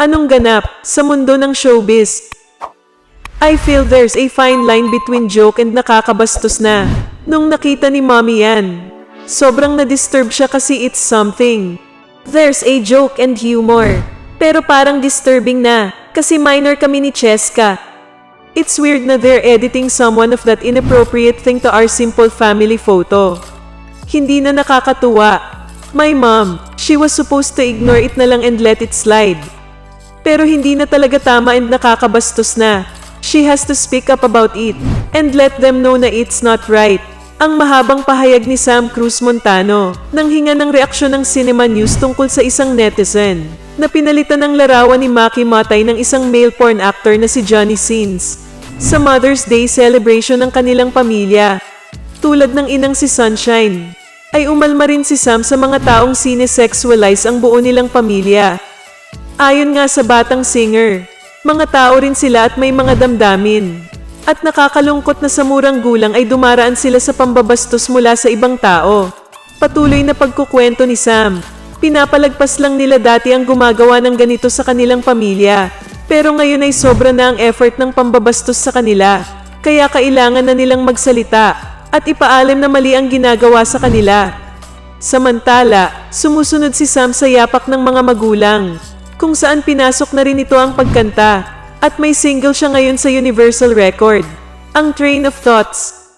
Anong ganap sa mundo ng showbiz? I feel there's a fine line between joke and nakakabastos na. Nung nakita ni mommy yan, sobrang na-disturb siya kasi it's something. There's a joke and humor. Pero parang disturbing na, kasi minor kami ni Cheska. It's weird na they're editing someone of that inappropriate thing to our simple family photo. Hindi na nakakatuwa. My mom, she was supposed to ignore it na lang and let it slide. Pero hindi na talaga tama and nakakabastos na. She has to speak up about it and let them know na it's not right. Ang mahabang pahayag ni Sam Cruz Montano nang hinga ng reaksyon ng Cinema News tungkol sa isang netizen na pinalitan ng larawan ni Maki Matay ng isang male porn actor na si Johnny Sins sa Mother's Day celebration ng kanilang pamilya. Tulad ng inang si Sunshine, ay umalma rin si Sam sa mga taong sinesexualize ang buo nilang pamilya. Ayon nga sa batang singer, mga tao rin sila at may mga damdamin. At nakakalungkot na sa murang gulang ay dumaraan sila sa pambabastos mula sa ibang tao. Patuloy na pagkukwento ni Sam. Pinapalagpas lang nila dati ang gumagawa ng ganito sa kanilang pamilya. Pero ngayon ay sobra na ang effort ng pambabastos sa kanila. Kaya kailangan na nilang magsalita at ipaalam na mali ang ginagawa sa kanila. Samantala, sumusunod si Sam sa yapak ng mga magulang, kung saan pinasok na rin ito ang pagkanta, at may single siya ngayon sa Universal Record, ang Train of Thoughts.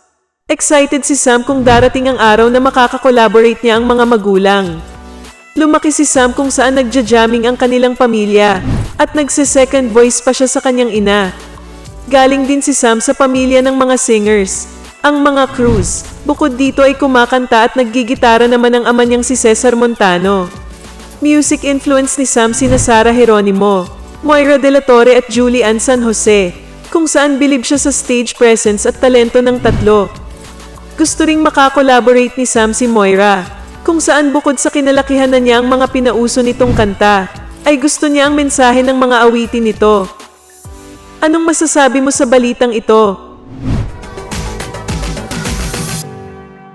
Excited si Sam kung darating ang araw na makaka-collaborate niya ang mga magulang. Lumaki si Sam kung saan nagja-jamming ang kanilang pamilya, at nagse-second voice pa siya sa kanyang ina. Galing din si Sam sa pamilya ng mga singers, ang mga Cruz. Bukod dito ay kumakanta at naggigitara naman ang ama niyang si Cesar Montano. Music influence ni Sam sina Sara Geronimo, Moira De La Torre at Julie Ann San Jose, kung saan bilib siya sa stage presence at talento ng tatlo. Gusto ring makakolaborate ni Sam si Moira, kung saan bukod sa kinalakihan na niya ang mga pinauso nitong kanta, ay gusto niya ang mensahe ng mga awitin nito. Anong masasabi mo sa balitang ito?